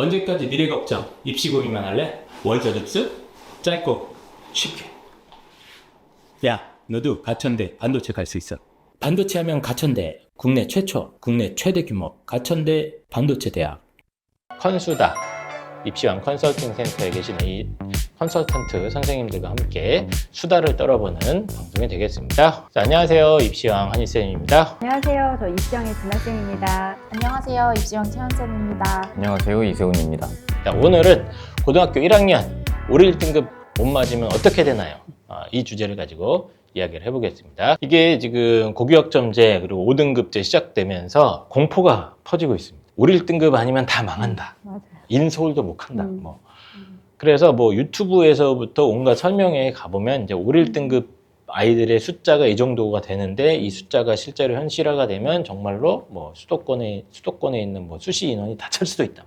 언제까지 미래 걱정, 입시 고민만 할래? 월자 접수? 짧고 쉽게. 야, 너도 가천대 반도체 갈 수 있어. 반도체 하면 가천대, 국내 최초, 국내 최대 규모 가천대 반도체 대학. 컨수다. 입시왕 컨설팅 센터에 계시는 이 컨설턴트 선생님들과 함께 수다를 떨어보는 방송이 되겠습니다. 자, 안녕하세요. 입시왕 한희쌤입니다. 안녕하세요. 저 입시영의 진학생입니다. 안녕하세요. 입시영 최현쌤입니다. 안녕하세요 이세훈입니다. 자, 오늘은 고등학교 1학년 오릴 등급 못 맞으면 어떻게 되나요? 아, 이 주제를 가지고 이야기를 해보겠습니다. 이게 지금 고교학점제 그리고 5등급제 시작되면서 공포가 퍼지고 있습니다. 오릴 등급 아니면 다 망한다. 맞아요. 인서울도 못 한다. 음. 뭐. 그래서 뭐 유튜브에서부터 온갖 설명회에 가보면 이제 오릴 등급 아이들의 숫자가 이 정도가 되는데 이 숫자가 실제로 현실화가 되면 정말로 뭐 수도권에 수도권에 있는 뭐 수시 인원이 다 찰 수도 있다.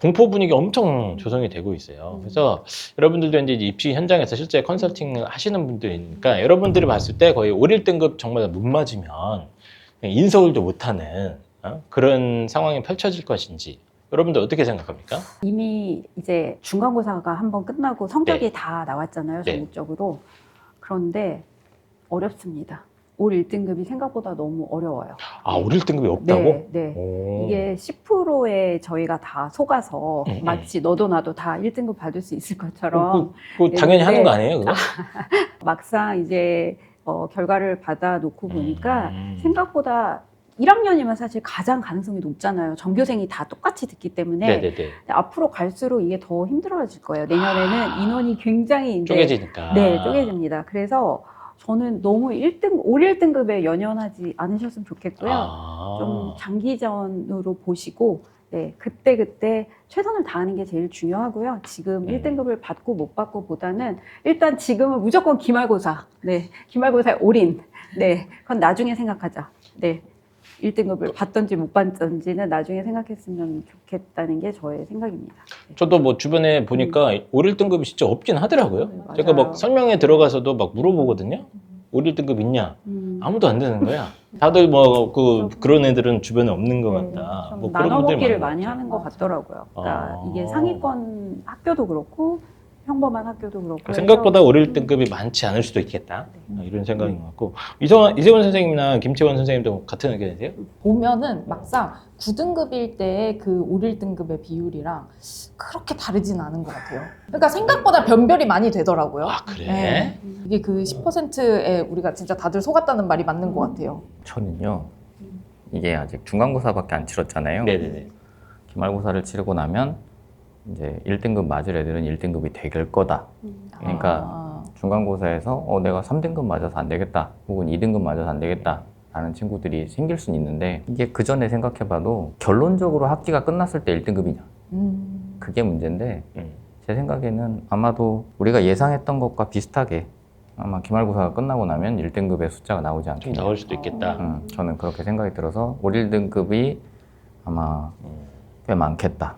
공포 분위기 엄청 조성이 되고 있어요. 그래서 여러분들도 이제 입시 현장에서 실제 컨설팅을 하시는 분들이니까 여러분들이 봤을 때 거의 5, 1등급 정말 못 맞으면 인서울도 못하는 어? 그런 상황이 펼쳐질 것인지 여러분들 어떻게 생각합니까? 이미 이제 중간고사가 한번 끝나고 성적이 네. 다 나왔잖아요. 네. 전국적으로. 그런데 어렵습니다. 올 1등급이 생각보다 너무 어려워요. 아, 5, 1등급이 없다고? 네, 네. 오. 이게 10%에 저희가 다 속아서 음, 음. 마치 너도 나도 다 1등급 받을 수 있을 것처럼 그, 그 당연히 네. 하는 거 아니에요? 그거? 막상 이제 어, 결과를 받아 놓고 보니까 음. 생각보다 1학년이면 사실 가장 가능성이 높잖아요. 전교생이 다 똑같이 듣기 때문에 네네네. 앞으로 갈수록 이게 더 힘들어질 거예요. 내년에는 아. 인원이 굉장히 이제 쪼개지니까. 네, 쪼개집니다. 그래서 저는 너무 1등, 올 1등급에 연연하지 않으셨으면 좋겠고요. 아. 좀 장기전으로 보시고 네, 그때 그때 최선을 다하는 게 제일 중요하고요. 지금 음. 1등급을 받고 못 받고 보다는 일단 지금은 무조건 기말고사. 네. 기말고사에 올인. 네. 그건 나중에 생각하자. 네. 1등급을 받던지 못 받던지는 나중에 생각했으면 좋겠다는 게 저의 생각입니다. 네. 저도 뭐 주변에 보니까 5, 1등급이 진짜 없긴 하더라고요. 네, 제가 맞아요. 막 설명회 들어가서도 막 물어보거든요. 5, 1등급 있냐? 음. 아무도 안 되는 거야. 다들 뭐 그 그런 애들은 주변에 없는 것 네, 같다. 좀뭐 그런 나눠먹기를 많이. 하는 것 같더라고요. 그러니까 아. 이게 상위권 학교도 그렇고 평범한 학교도 그렇고 그러니까 생각보다 해서 5, 1등급이 많지 않을 수도 있겠다. 어, 이런 생각인 것 같고 이세원, 이세원 선생님이나 김채원 선생님도 같은 의견이세요? 보면은 막상 9등급일 때그 5, 1등급의 비율이랑 그렇게 다르진 않은 것 같아요. 그러니까 생각보다 변별이 많이 되더라고요. 아 그래? 네. 이게 그 10%에 우리가 진짜 다들 속았다는 말이 맞는 것 같아요. 저는요 이게 아직 중간고사밖에 안 치렀잖아요. 네네네. 기말고사를 치르고 나면 이제 1등급 맞을 애들은 1등급이 될 거다. 그러니까 아, 중간고사에서 어 내가 3등급 맞아서 안 되겠다. 혹은 2등급 맞아서 안 되겠다. 라는 친구들이 생길 수는 있는데 이게 그 전에 생각해봐도 결론적으로 학기가 끝났을 때 1등급이냐 음, 그게 문제인데 음. 제 생각에는 아마도 우리가 예상했던 것과 비슷하게 아마 기말고사가 끝나고 나면 1등급의 숫자가 나오지 좀 않겠냐 나올 수도 있겠다. 음, 저는 그렇게 생각이 들어서 5, 1등급이 아마 음. 꽤 많겠다.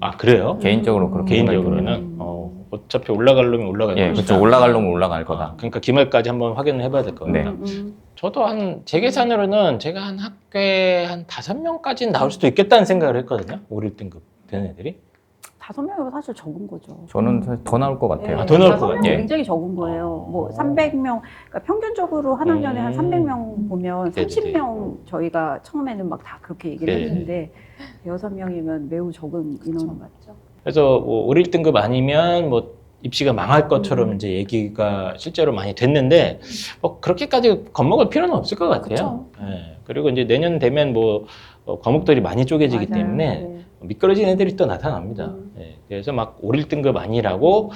아 그래요? 개인적으로 그렇게. 개인적으로는 어, 어차피 올라갈 놈이 올라갈 예, 것이다. 그렇죠. 올라갈 놈은 올라갈 거다. 아, 그러니까 기말까지 한번 확인을 해봐야 될것 네. 같다. 음, 음. 저도 한 제 계산으로는 제가 한 학교에 한 다섯 명까지는 나올 수도 있겠다는 생각을 했거든요. 5, 1등급 되는 애들이. 다섯 명이면 사실 적은 거죠. 저는 사실 더 나올 것 같아요. 아, 더 나올 것 다섯 명은 같아요? 굉장히 적은 거예요. 아. 뭐 300명, 그러니까 평균적으로 한 학년에 한 음. 300명 보면 네네네. 30명 저희가 처음에는 막 다 그렇게 얘기를 네네. 했는데 여섯 명이면 매우 적은 인원. 맞죠? 그래서 뭐 5, 1등급 아니면 뭐 입시가 망할 것처럼 음. 이제 얘기가 실제로 많이 됐는데 뭐 그렇게까지 겁먹을 필요는 없을 것 같아요. 예. 그리고 이제 내년 되면 뭐 어, 과목들이 많이 쪼개지기 맞아요. 때문에 네. 미끄러진 애들이 또 나타납니다. 음. 예. 그래서 막 5, 1등급 아니라고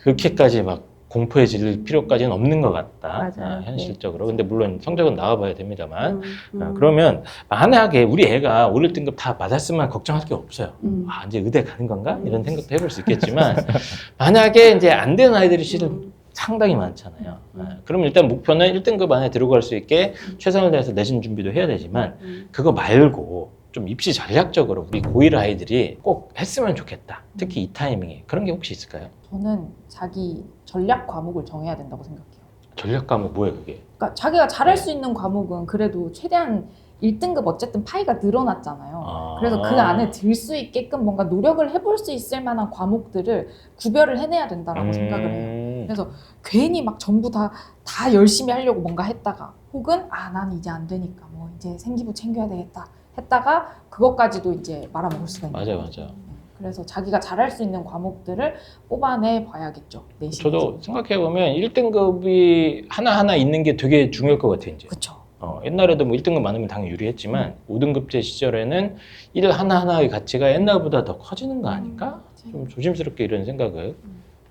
그렇게까지 막 공포해질 필요까지는 없는 것 같다. 맞아요. 아, 현실적으로. 근데 물론 성적은 나와봐야 됩니다만. 음, 아, 음. 그러면 만약에 우리 애가 5, 1등급 다 맞았으면 걱정할 게 없어요. 음. 아, 이제 의대 가는 건가? 이런 생각도 해볼 수 있겠지만, 만약에 이제 안 되는 아이들이 실은 음. 상당히 많잖아요. 아, 그럼 일단 목표는 1등급 안에 들어갈 수 있게 최선을 다해서 내신 준비도 해야 되지만, 음. 그거 말고 좀 입시 전략적으로 우리 고1 아이들이 꼭 했으면 좋겠다. 특히 이 타이밍에. 그런 게 혹시 있을까요? 저는 자기 전략 과목을 정해야 된다고 생각해요. 전략 과목 뭐예요, 그게? 그러니까 자기가 잘할 네. 수 있는 과목은 그래도 최대한 1등급 어쨌든 파이가 늘어났잖아요. 아. 그래서 그 안에 들 수 있게끔 뭔가 노력을 해볼 수 있을 만한 과목들을 구별을 해내야 된다라고 생각을 해요. 음. 그래서 괜히 막 전부 다, 다 열심히 하려고 뭔가 했다가 혹은 아, 난 이제 안 되니까 뭐 이제 생기부 챙겨야 되겠다 했다가 그것까지도 이제 말아먹을 수가 있는 맞아요. 맞아요. 그래서 자기가 잘할 수 있는 과목들을 뽑아내 봐야겠죠. 내신. 저도 생각해 보면 1등급이 하나 하나 있는 게 되게 중요할 것 같아요. 이제. 그렇죠. 어, 옛날에도 뭐 1등급 많으면 당연히 유리했지만 5등급제 시절에는 1 하나 하나의 가치가 옛날보다 더 커지는 거 아닐까? 좀 조심스럽게 이런 생각을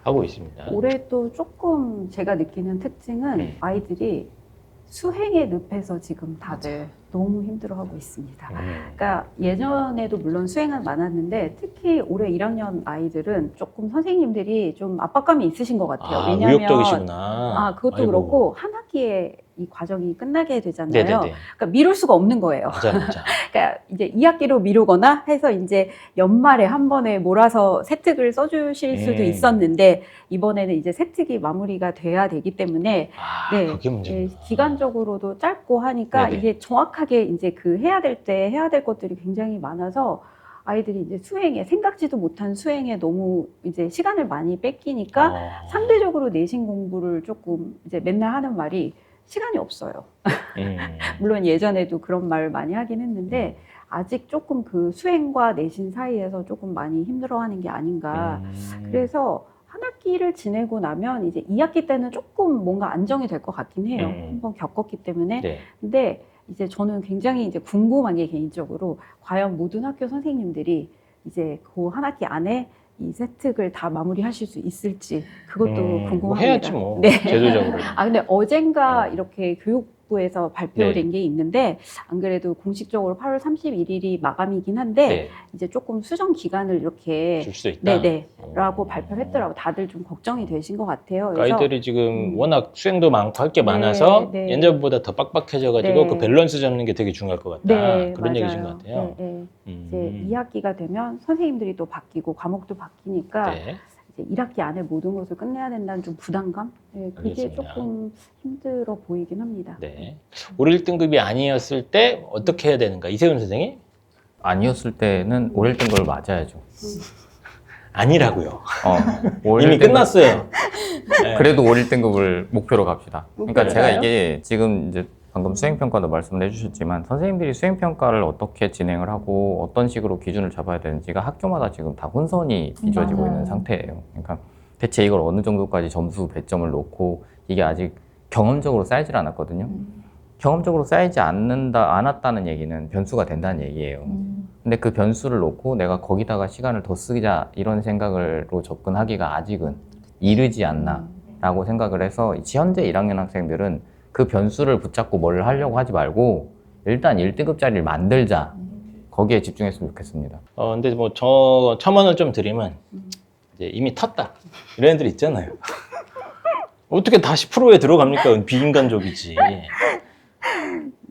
하고 있습니다. 올해 또 조금 제가 느끼는 특징은 네. 아이들이 수행의 늪에서 지금 다들 너무 힘들어하고 있습니다. 음. 그러니까 예전에도 물론 수행은 많았는데 특히 올해 1학년 아이들은 조금 선생님들이 좀 압박감이 있으신 것 같아요. 아, 왜냐하면 의욕적이시구나. 아 그것도 아이고. 그렇고 한 학기에 이 과정이 끝나게 되잖아요. 네네네. 그러니까 미룰 수가 없는 거예요. 맞아, 맞아. 그러니까 이제 2학기로 미루거나 해서 이제 연말에 한 번에 몰아서 세특을 써주실 수도 음. 있었는데 이번에는 이제 세특이 마무리가 돼야 되기 때문에 아, 네, 그게 문제구나. 예, 기간적으로도 짧고 하니까 네네. 이게 정확하게 이제 그 해야 될 때 해야 될 것들이 굉장히 많아서 아이들이 이제 수행에 생각지도 못한 수행에 너무 이제 시간을 많이 뺏기니까 어. 상대적으로 내신 공부를 조금 이제 맨날 하는 말이 시간이 없어요. 음. 물론 예전에도 그런 말 많이 하긴 했는데 아직 조금 그 수행과 내신 사이에서 조금 많이 힘들어하는 게 아닌가. 음. 그래서 한 학기를 지내고 나면 이제 2학기 때는 조금 뭔가 안정이 될 것 같긴 해요. 음. 한번 겪었기 때문에. 네. 근데 이제 저는 굉장히 이제 궁금한 게 개인적으로 과연 모든 학교 선생님들이 이제 그 한 학기 안에 이 세특을 다 마무리하실 수 있을지 그것도 음, 궁금합니다. 뭐 해야지 뭐. 네. 제도적으로. 아 근데 어젠가 이렇게 교육 부에서 발표된 네. 게 있는데 안 그래도 공식적으로 8월 31일이 마감이긴 한데 네. 이제 조금 수정 기간을 이렇게 줄 수 있다. 네네라고 어. 발표를 했더라고 다들 좀 걱정이 되신 것 같아요. 그래서 아이들이 지금 음. 워낙 수행도 많고 할게 네, 많아서 네. 예전보다 더 빡빡해져가지고 네. 그 밸런스 잡는 게 되게 중요할 것 같다. 네 그런 맞아요. 얘기신 것 같아요. 네, 네. 음. 이제 2학기가 되면 선생님들이 또 바뀌고 과목도 바뀌니까 네. 이제 1학기 안에 모든 것을 끝내야 된다는 좀 부담감? 네, 그게 알겠습니다. 조금 힘들어 보이긴 합니다. 네. 올 1등급이 아니었을 때 어떻게 해야 되는가? 이세훈 선생님? 아니었을 때는 올 1등급을 맞아야죠. 아니라고요. 어, 올 이미 1등급 끝났어요. 네. 그래도 올 1등급을 목표로 갑시다. 그러니까 목표로 제가? 이게 지금 이제 방금 수행평가도 말씀을 해주셨지만 선생님들이 수행평가를 어떻게 진행을 하고 어떤 식으로 기준을 잡아야 되는지가 학교마다 지금 다 혼선이 빚어지고 맞아요. 있는 상태예요. 그러니까 대체 이걸 어느 정도까지 점수 배점을 놓고 이게 아직 경험적으로 쌓이질 않았거든요. 음. 경험적으로 쌓이지 않는다, 않았다는 얘기는 변수가 된다는 얘기예요. 음. 근데 그 변수를 놓고 내가 거기다가 시간을 더 쓰자 이런 생각으로 접근하기가 아직은 이르지 않나 라고 생각을 해서 현재 1학년 학생들은 그 변수를 붙잡고 뭘 하려고 하지 말고 일단 1등급짜리를 만들자 거기에 집중했으면 좋겠습니다. 어, 근데 뭐 저 첨언을 좀 드리면 이제 이미 탔다. 이런 애들 있잖아요. 어떻게 다시 프로에 들어갑니까? 비인간적이지.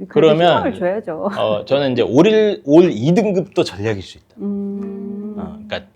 그러면- 줘야죠. 어, 저는 이제 올, 일- 올 2등급도 전략일 수 있다. 음, 어, 그러니까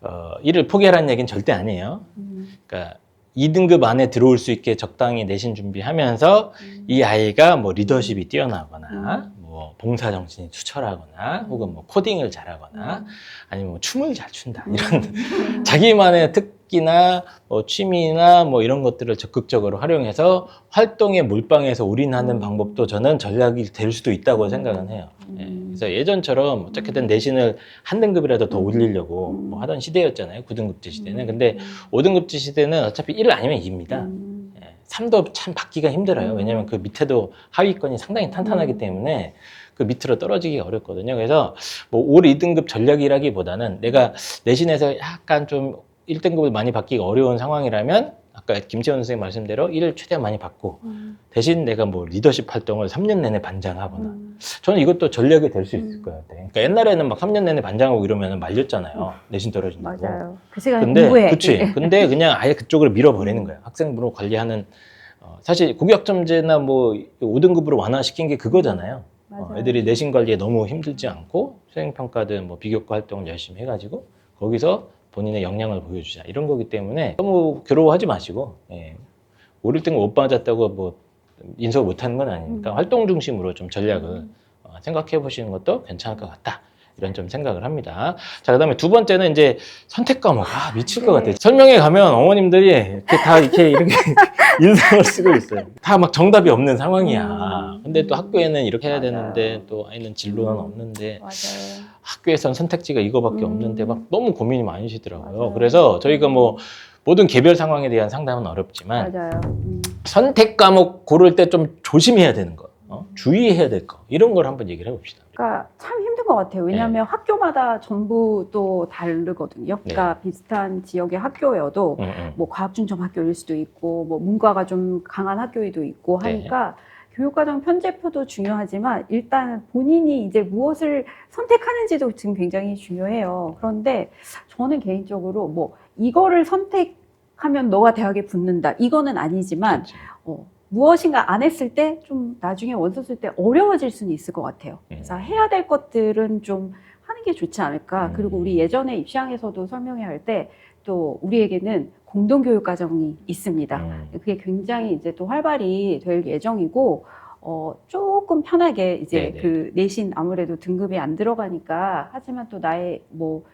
어, 이를 포기하라는 얘기는 절대 아니에요. 음, 그러니까 2등급 안에 들어올 수 있게 적당히 내신 준비하면서 이 아이가 뭐 리더십이 뛰어나거나 뭐 봉사 정신이 투철하거나 혹은 뭐 코딩을 잘하거나 아니면 뭐 춤을 잘 춘다. 이런 자기만의 특기나 뭐 취미나 뭐 이런 것들을 적극적으로 활용해서 활동에 몰빵해서 올인하는 방법도 저는 전략이 될 수도 있다고 생각은 해요. 예, 그래서 예전처럼 어떻게든 내신을 한 등급이라도 더 올리려고 뭐 하던 시대였잖아요. 9등급제 시대는. 근데 5등급제 시대는 어차피 1을 아니면 2입니다. 음, 예, 3도 참 받기가 힘들어요. 왜냐면 그 밑에도 하위권이 상당히 탄탄하기 음. 때문에 그 밑으로 떨어지기가 어렵거든요. 그래서 뭐올 2등급 전략이라기보다는 내가 내신에서 약간 좀 1등급을 많이 받기가 어려운 상황이라면 아까 김채원 선생님 말씀대로 1을 최대한 많이 받고 음, 대신 내가 뭐 리더십 활동을 3년 내내 반장하거나 음, 저는 이것도 전략이 될 수 있을 음. 것 같아요. 그러니까 옛날에는 막 3년 내내 반장하고 이러면 말렸잖아요. 내신 떨어진다고. 맞아요. 그 시간에 근데 공부해야지. 그치. 근데 그냥 아예 그쪽으로 밀어버리는 거예요. 학생부로 관리하는 어, 사실 고교학점제나 뭐 5등급으로 완화시킨 게 그거잖아요. 어. 애들이 내신 관리에 너무 힘들지 않고 수행평가든 뭐 비교과 활동을 열심히 해가지고 거기서 본인의 역량을 보여주자 이런 거기 때문에 너무 괴로워하지 마시고 예. 5, 1등급 못 맞았다고 뭐 인석 못하는 건 아니니까 음. 활동 중심으로 좀 전략을 어, 생각해 보시는 것도 괜찮을 것 같다. 이런 좀 생각을 합니다. 자, 그 다음에 두 번째는 이제 선택 과목. 아, 미칠 것 같아요. 설명회 가면 어머님들이 이렇게 다 이렇게, 이렇게 인상을 쓰고 있어요. 다 막 정답이 없는 상황이야. 음. 근데 또 학교에는 이렇게 해야 맞아요. 되는데 또 아이는 진로는 음. 없는데 맞아요. 학교에선 선택지가 이거밖에 음. 없는데 막 너무 고민이 많으시더라고요. 맞아요. 그래서 저희가 뭐 모든 개별 상황에 대한 상담은 어렵지만 맞아요. 음. 선택 과목 고를 때 좀 조심해야 되는 거, 어? 주의해야 될 거 이런 걸 한번 얘기를 해봅시다. 그러니까 참 힘든 것 같아요. 왜냐하면 학교마다 전부 또 다르거든요. 그러니까 비슷한 지역의 학교여도 음, 음. 뭐 과학중점 학교일 수도 있고 뭐 문과가 좀 강한 학교도 있고 네. 하니까 교육과정 편제표도 중요하지만 일단 본인이 이제 무엇을 선택하는지도 지금 굉장히 중요해요. 그런데 저는 개인적으로 뭐 이거를 선택하면 너가 대학에 붙는다 이거는 아니지만 그렇지. 어, 무엇인가 안 했을 때 좀 나중에 원서 쓸 때 어려워질 수는 있을 것 같아요. 그래서 음. 해야 될 것들은 좀 하는 게 좋지 않을까. 음. 그리고 우리 예전에 입시항에서도 설명회 할때 또 우리에게는 공동교육 과정이 있습니다. 음. 그게 굉장히 이제 또 활발히 될 예정이고 어, 조금 편하게 이제 네네. 그 내신 아무래도 등급이 안 들어가니까 하지만 또 나의 뭐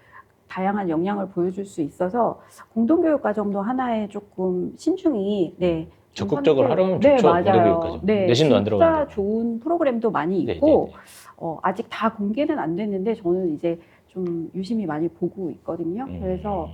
다양한 역량을 보여줄 수 있어서 공동교육 과정도 하나의 조금 신중히 네좀 적극적으로 하려면 네, 좋죠. 맞아요. 네, 내신도 안 들어가는데. 좋은 프로그램도 많이 네, 있고 네, 네. 어, 아직 다 공개는 안 됐는데 저는 이제 좀 유심히 많이 보고 있거든요. 음. 그래서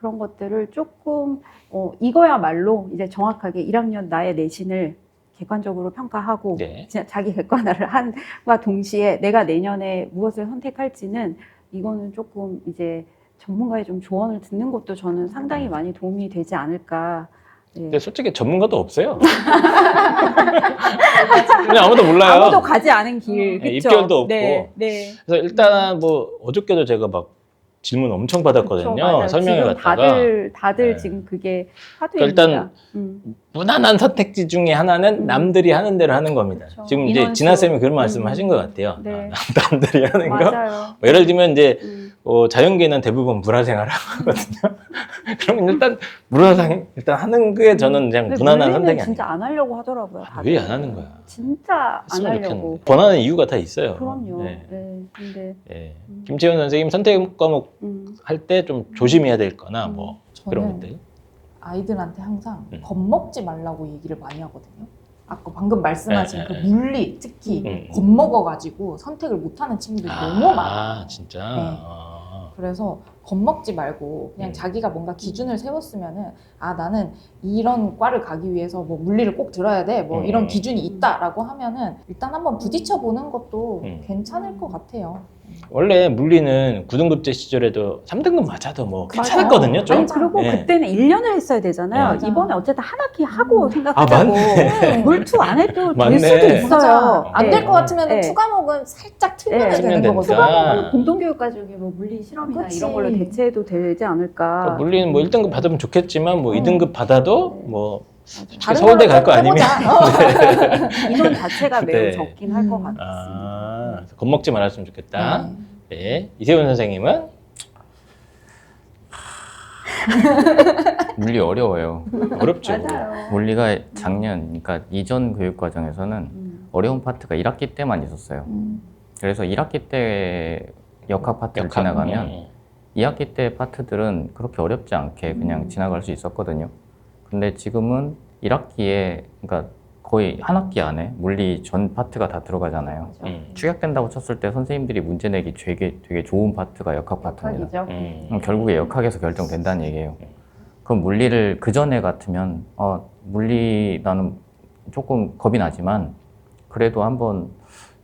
그런 것들을 조금 어, 이거야말로 이제 정확하게 1학년 나의 내신을 객관적으로 평가하고 네. 진짜 자기 객관화를 한과 동시에 내가 내년에 무엇을 선택할지는 이거는 조금 이제 전문가의 좀 조언을 듣는 것도 저는 상당히 음. 많이 도움이 되지 않을까. 네. 근데 솔직히 전문가도 없어요. 그냥 아무도 몰라요. 아무도 가지 않은 길, 네, 그쵸? 입결도 없고. 네, 네. 그래서 일단 뭐 어저께도 제가 막 질문 엄청 받았거든요. 그쵸. 설명회 갔다가 다들 다들 네. 지금 그게 그러니까 화두입니다. 일단 음. 무난한 선택지 중에 하나는 음. 남들이 하는 대로 하는 겁니다. 그쵸. 지금 이제. 진아 쌤이 그런 말씀을 음. 하신 것 같아요. 네. 아, 남들이 하는 거. 맞아요. 뭐 예를 들면 이제 음. 어, 자연계는 대부분 문화생활을 하거든요. 그러면 일단 문화생 일단 하는 게 저는 그냥 무난한 선택이 진짜 아니에요. 안 하려고 하더라고요. 왜 안 하는 거야? 진짜 안 했으면 하려고. 좋겠는데. 권하는 이유가 다 있어요. 그럼요. 네. 네. 근데 예. 음. 김채훈 선생님 선택 과목 음. 할 때 좀 조심해야 될 거나 뭐 그런 저는 것들. 아이들한테 항상 음. 겁먹지 말라고 얘기를 많이 하거든요. 아까 방금 말씀하신 네, 그 네, 네. 물리 특히 음. 겁먹어가지고 선택을 못하는 친구들이 너무 많아요. 진짜. 네. 아. 그래서 겁먹지 말고 그냥 음. 자기가 뭔가 기준을 세웠으면은 아 나는 이런 과를 가기 위해서 뭐 물리를 꼭 들어야 돼 뭐 음. 이런 기준이 있다라고 하면은 일단 한번 부딪혀 보는 것도 음. 괜찮을 것 같아요. 원래 물리는 9등급제 시절에도 3등급 맞아도 뭐 맞아요. 괜찮았거든요. 좀. 아니 그리고 네. 그때는 1년을 했어야 되잖아요. 네. 이번에 어쨌든 한 학기 하고 음. 생각하자고 맞네. 물투 안 해도 맞네. 될 수도 있어요. 맞아. 안될 네. 것 같으면 네. 투 과목은 살짝 틀면 네. 되는 거거든요. 된다. 수강은 공동교육 과정에 뭐 물리 실험이나 그치. 이런 걸로 대체해도 되지 않을까. 그러니까 물리는 뭐 1등급 받으면 좋겠지만 뭐 음. 2등급 받아도 네. 뭐 맞아요. 다른 서울대 갈 거 아니면. 어. 인원 자체가 매우 네. 적긴 할 것 음. 같습니다. 아, 그래서 겁먹지 말았으면 좋겠다. 네. 네. 이세훈 선생님은 물리 어려워요. 어렵죠. 맞아요. 물리가 작년, 그러니까 이전 교육 과정에서는 음. 어려운 파트가 1학기 때만 있었어요. 음. 그래서 1학기 때 역학 파트를 역학. 지나가면 음. 2학기 때 파트들은 그렇게 어렵지 않게 그냥 음. 지나갈 수 있었거든요. 근데 지금은 1학기에 그러니까 거의 한 학기 안에 물리 전 파트가 다 들어가잖아요. 음. 축약된다고 쳤을 때 선생님들이 문제 내기 되게 되게 좋은 파트가 역학 파트입니다. 음. 그럼 결국에 역학에서 결정된다는 얘기예요. 그럼 물리를 그 전에 같으면 어, 물리 나는 조금 겁이 나지만 그래도 한번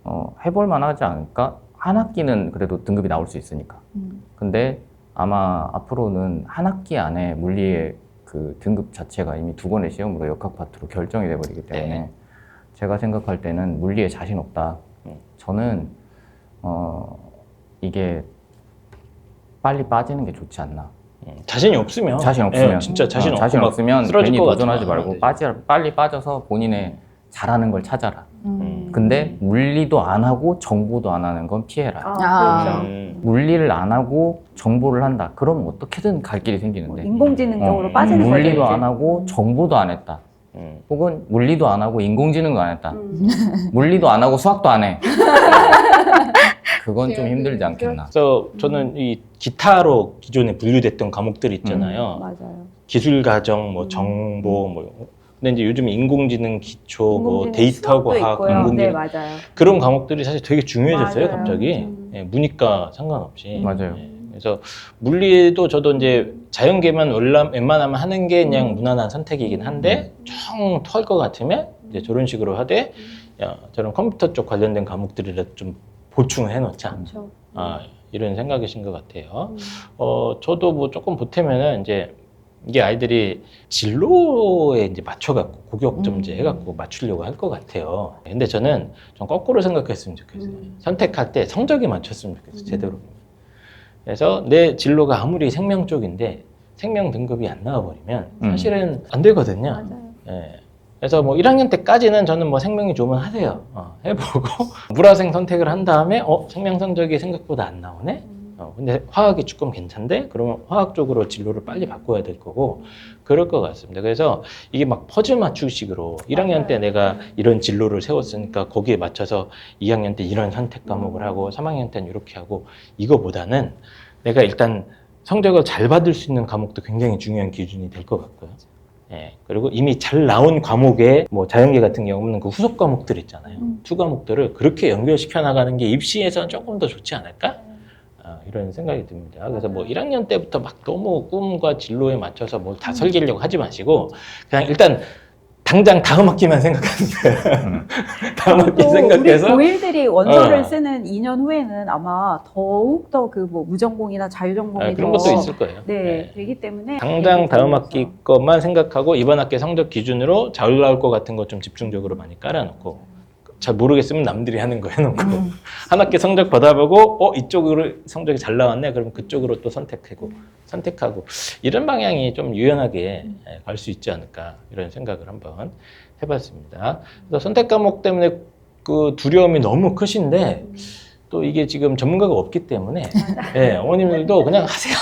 어, 해볼 만하지 않을까? 한 학기는 그래도 등급이 나올 수 있으니까. 음. 근데 아마 앞으로는 한 학기 안에 물리의 그 등급 자체가 이미 두 번의 시험으로 역학 파트로 결정이 돼버리기 때문에 네. 제가 생각할 때는 물리에 자신 없다. 음. 저는 어, 이게 빨리 빠지는 게 좋지 않나. 음. 자신이 없으면 자신 없으면 예, 진짜 자신 어, 자신 막 없으면 괜히 것 도전하지 말고. 빠지, 빨리 빠져서 본인의 잘하는 걸 찾아라. 음. 근데 물리도 안 하고 정보도 안 하는 건 피해라. 아, 아. 그렇죠. 음. 물리를 안 하고 정보를 한다. 그럼 어떻게든 갈 길이 뭐 생기는데. 인공지능적으로 어, 빠지는 거죠. 물리도 이제. 안 하고 정보도 안 했다. 음. 혹은 물리도 안 하고 인공지능도 안 했다. 음. 물리도 안 하고 수학도 안 해. 그건 좀 힘들지 않겠나. 그래서 저는 이 기타로 기존에 분류됐던 과목들 있잖아요. 맞아요. 기술 과정, 뭐 음. 정보, 뭐 근데 이제 요즘 인공지능 기초, 뭐 인공지능 데이터 수업도 과학, 있고요. 인공지능 네, 맞아요. 그런 과목들이 사실 되게 중요해졌어요, 맞아요. 갑자기. 음. 예, 문이과 상관없이. 맞아요. 예, 그래서 물리도 저도 이제 자연계만 원람, 웬만하면 하는 게 그냥 음. 무난한 선택이긴 한데 좀털것 같으면 이제 저런 식으로 하되 야, 저런 컴퓨터 쪽 관련된 과목들이라도 좀 보충해 놓자. 그렇죠. 아, 이런 생각이신 것 같아요. 음. 어, 저도 뭐 조금 보태면은 이제 이게 아이들이 진로에 이제 맞춰갖고 고교점제 음. 해갖고 맞추려고 할 것 같아요. 근데 저는 좀 거꾸로 생각했으면 좋겠어요. 음. 선택할 때 성적이 맞췄으면 좋겠어요. 음. 제대로. 그래서 내 진로가 아무리 생명 쪽인데 생명 등급이 안 나와버리면 음. 사실은 안 되거든요. 맞아요. 예. 그래서 뭐 1학년 때까지는 저는 뭐 생명이 좋으면 하세요. 어, 해보고 물화생 선택을 한 다음에 어 생명 성적이 생각보다 안 나오네. 어, 근데 화학이 조금 괜찮대? 그러면 화학 쪽으로 진로를 빨리 바꿔야 될 거고 그럴 것 같습니다. 그래서 이게 막 퍼즐 맞추기식으로 1학년 때 내가 이런 진로를 세웠으니까 거기에 맞춰서 2학년 때 이런 선택 과목을 하고 3학년 때는 이렇게 하고 이거보다는 내가 일단 성적을 잘 받을 수 있는 과목도 굉장히 중요한 기준이 될 것 같고요. 예, 그리고 이미 잘 나온 과목에 뭐 자연계 같은 경우는 그 후속 과목들 있잖아요. 음. 투 과목들을 그렇게 연결시켜 나가는 게 입시에서는 조금 더 좋지 않을까? 아, 이런 생각이 듭니다. 그래서 뭐 1학년 때부터 막 너무 꿈과 진로에 맞춰서 뭘 다 설계려고 하지 마시고 그냥 일단 당장 다음 학기만 생각하는 거예요. 다음 학기 또 생각해서 우리 고1들이 원서를 어. 쓰는 2년 후에는 아마 더욱 더 그 뭐 무전공이나 자유전공이 아, 그런 더 것도 있을 거예요. 네, 네. 되기 때문에 당장 다음 학기 것만 생각하고 이번 학기 성적 기준으로 잘 나올 것 같은 것 좀 집중적으로 많이 깔아놓고 잘 모르겠으면 남들이 하는 거 해놓고 음. 한 학기 성적 받아보고 어 이쪽으로 성적이 잘 나왔네 그럼 그쪽으로 또 선택하고 선택하고 이런 방향이 좀 유연하게 갈수 있지 않을까 이런 생각을 한번 해봤습니다. 그래서 선택 과목 때문에 그 두려움이 너무 크신데 또 이게 지금 전문가가 없기 때문에 예, 어머님들도 그냥 하세요.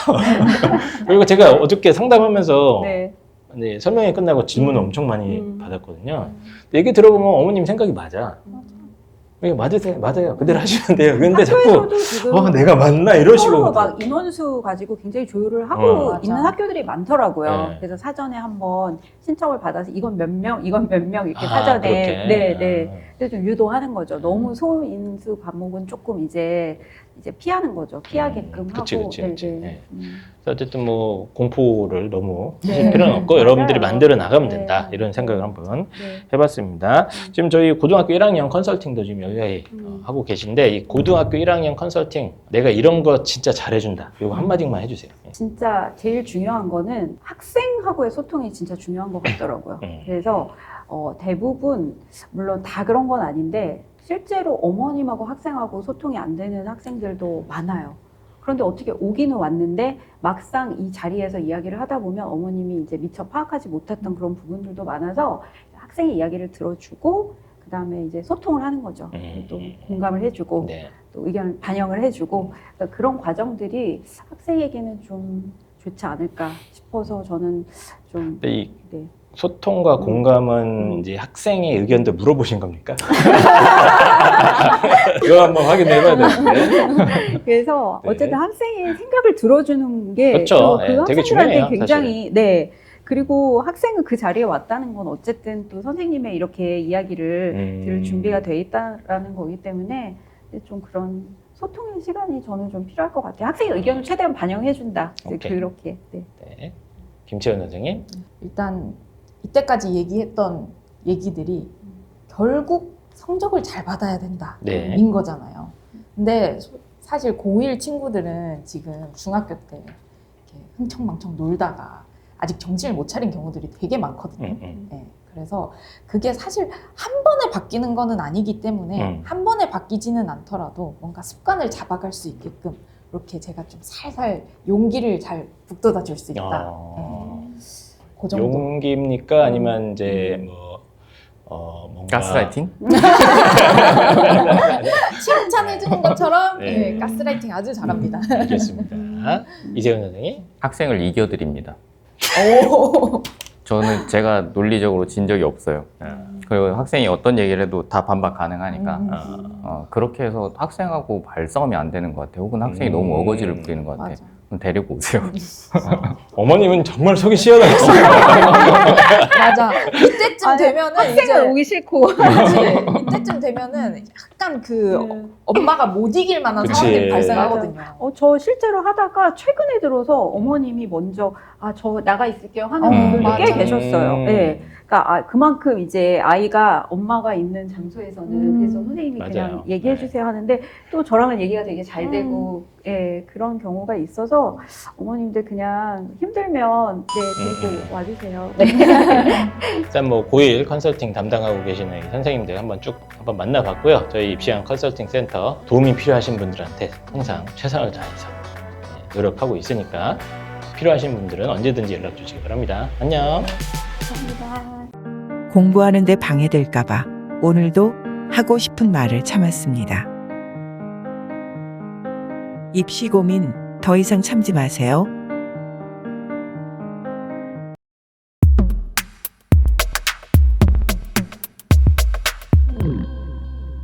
그리고 제가 어저께 상담하면서 네. 네, 설명회 끝나고 질문을 음. 엄청 많이 음. 받았거든요. 근데 얘기 들어보면 어머님 생각이 맞아. 예, 맞으세요, 맞아요. 그대로 하시면 돼요. 근데 자꾸 학교에서도 지금 어, 내가 맞나 이런 식으로 서로 막 인원수 가지고 굉장히 조율을 하고 어. 맞아. 있는 학교들이 많더라고요. 네. 그래서 사전에 한번 신청을 받아서 이건 몇 명, 이건 몇 명 이렇게 아, 사전에 그렇게. 네, 네. 아. 그래서 좀 유도하는 거죠. 너무 소인수 과목은 조금 이제 이제 피하는 거죠. 피하게끔 음, 하고. 그치, 그치, 그치. 네, 네. 네. 음. 그래서 어쨌든 뭐 공포를 너무 네. 하실 필요는 없고 맞아요. 여러분들이 만들어 나가면 네. 된다 이런 생각을 한번 네. 해봤습니다. 지금 저희 고등학교 1학년 컨설팅도 지금 여기 음. 하고 계신데 이 고등학교 1학년 컨설팅 내가 이런 거 진짜 잘해준다. 이거 한 마디만 해주세요. 예. 진짜 제일 중요한 거는 학생하고의 소통이 진짜 중요한 것 같더라고요. 음. 그래서 어, 대부분 물론 다 그런 건 아닌데 실제로 어머님하고 학생하고 소통이 안 되는 학생들도 많아요. 그런데 어떻게 오기는 왔는데 막상 이 자리에서 이야기를 하다 보면 어머님이 이제 미처 파악하지 못했던 그런 부분들도 많아서 학생의 이야기를 들어주고 그 다음에 이제 소통을 하는 거죠. 음. 또 공감을 해주고 네. 또 의견을 반영을 해주고 그러니까 그런 과정들이 학생에게는 좀 좋지 않을까 싶어서 저는 좀 네. 소통과 음. 공감은 음. 이제 학생의 의견도 물어보신 겁니까? 이거 한번 확인해 봐야 되는데. 그래서 네. 어쨌든 학생의 생각을 들어주는 게 그렇죠. 또그 네, 되게 학생들한테 중요해요, 굉장히 네 그리고 학생은 그 자리에 왔다는 건 어쨌든 또 선생님의 이렇게 이야기를 음. 들을 준비가 돼 있다라는 거기 때문에 좀 그런 소통의 시간이 저는 좀 필요할 것 같아요. 학생의 의견을 최대한 반영해 준다. 이제 오케이. 그렇게. 네. 네. 김채연 선생님. 일단 이때까지 얘기했던 얘기들이 결국 성적을 잘 받아야 된다. 네. 인 거잖아요. 근데 소- 사실 고1 친구들은 지금 중학교 때 흥청망청 놀다가 아직 정신을 못 차린 경우들이 되게 많거든요. 음, 음. 네, 그래서 그게 사실 한 번에 바뀌는 거는 아니기 때문에 음. 한 번에 바뀌지는 않더라도 뭔가 습관을 잡아갈 수 있게끔 이렇게 제가 좀 살살 용기를 잘 북돋아 줄 수 있다. 어, 그 정도. 용기입니까? 아니면 이제 뭐, 어, 뭔가. 가스라이팅? 칭찬해 주는 것처럼 네. 네, 가스라이팅 아주 잘합니다. 알겠습니다. 이재훈 선생님. 학생을 이겨드립니다. 오. 저는 제가 논리적으로 진 적이 없어요. 아, 그리고 학생이 어떤 얘기를 해도 다 반박 가능하니까 음. 아, 어, 그렇게 해서 학생하고 발싸움이 안 되는 것 같아요. 혹은 학생이 음. 너무 어거지를 부리는 것 같아요. 맞아. 데리고 오세요. 어머님은 정말 속이 시원하겠어요. 맞아. 이때쯤 아니, 되면은 학생은 이제 오기 싫고. 그치. 이때쯤 되면은 약간 그 네. 엄마가 못 이길 만한 그치. 상황이 발생하거든요. 어, 저 실제로 하다가 최근에 들어서 어머님이 먼저 아, 저 나가 있을게요 하는 어, 분들도 꽤 맞아. 계셨어요. 음. 예. 그러니까 아, 그만큼 이제 아이가 엄마가 있는 장소에서는 음. 그래서 선생님이 맞아요. 그냥 얘기해 네. 주세요 하는데 또 저랑은 얘기가 되게 잘 음. 되고 예, 그런 경우가 있어서 어머님들 그냥 힘들면 네, 데리고 음, 음. 와주세요. 네. 일단 뭐 고1 컨설팅 담당하고 계시는 이 선생님들 한번 쭉 한번 만나봤고요. 저희 입시형 컨설팅 센터 도움이 필요하신 분들한테 항상 최선을 다해서 네, 노력하고 있으니까 필요하신 분들은 언제든지 연락 주시기 바랍니다. 안녕. 감사합니다. 공부하는데 방해될까봐 오늘도 하고 싶은 말을 참았습니다. 입시 고민 더 이상 참지 마세요.